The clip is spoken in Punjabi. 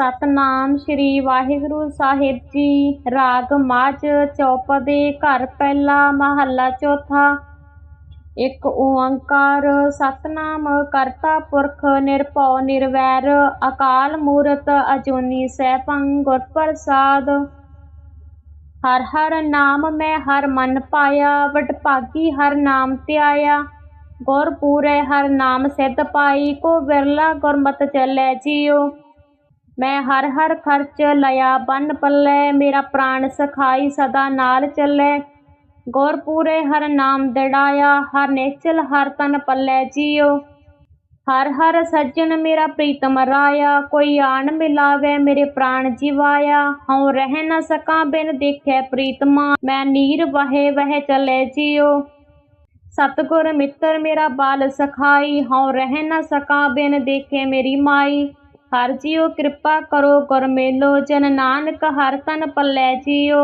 ਸਤਨਾਮ ਸ੍ਰੀ ਵਾਹਿਗੁਰੂ ਸਾਹਿਬ ਜੀ। ਰਾਗ ਮਾਝ ਚੌਪਦੇ ਘਰ ਪਹਿਲਾ ਮਹੱਲਾ ਚੌਥਾ। ਇੱਕ ਓੰਕਾਰ ਸਤਨਾਮ ਕਰਤਾ ਪੁਰਖ ਨਿਰਭਉ ਨਿਰਵੈਰ। ਅਕਾਲ ਮੂਰਤ ਅਜੂਨੀ ਸੈਭੰ ਗੁਰ ਪ੍ਰਸਾਦ। ਹਰ ਹਰ ਨਾਮ ਮੈਂ ਹਰ ਮਨ ਪਾਇਆ ਵਡਭਾਗੀ ਹਰ ਨਾਮ ਧਿਆਇਆ। ਗੁਰ ਪੂਰੈ ਹਰ ਨਾਮ ਸਿੱਧ ਪਾਈ, ਕੋ ਵਿਰਲਾ ਗੁਰਮਤਿ ਚੱਲੈ ਜੀਉ ਮੈਂ ਹਰ ਹਰ ਖਰਚ ਲਿਆ, ਬੰਨ ਪੱਲੇ, ਮੇਰਾ ਪ੍ਰਾਣ ਸਖਾਈ ਸਦਾ ਨਾਲ ਚੱਲੇ। ਗੁਰ ਪੂਰੇ ਹਰ ਨਾਮ ਦੜਾਇਆ, ਹਰ ਨਿਚਲ ਹਰ ਤਨ ਪੱਲੇ ਜੀਉ ਹਰ ਹਰ ਸੱਜਣ ਮੇਰਾ ਪ੍ਰੀਤਮ ਰਾਇਆ, ਕੋਈ ਆਣ ਮਿਲਾਵੇ ਮੇਰੇ ਪ੍ਰਾਣ ਜਿਵਾਇਆ। ਹਉ ਰਹਿ ਨਾ ਸਕਾਂ ਬਿਨ ਦੇਖੈ ਪ੍ਰੀਤਮਾ, ਮੈਂ ਨੀਰ ਵਹੇ ਵਹਿ ਚਲੇ ਜਿਓ। ਸਤਿਗੁਰ ਮਿੱਤਰ ਮੇਰਾ ਬਾਲ ਸਖਾਈ, ਹਉ ਰਹਿ ਨਾ ਸਕਾਂ ਬਿਨ ਦੇਖੇ ਮੇਰੀ ਮਾਈ। ਹਰ ਜੀਉ ਕਿਰਪਾ ਕਰੋ ਗੁਰ ਮੇਲੋ ਜਨ ਨਾਨਕ ਹਰ ਤਨ ਪੱਲੇ ਜੀਉ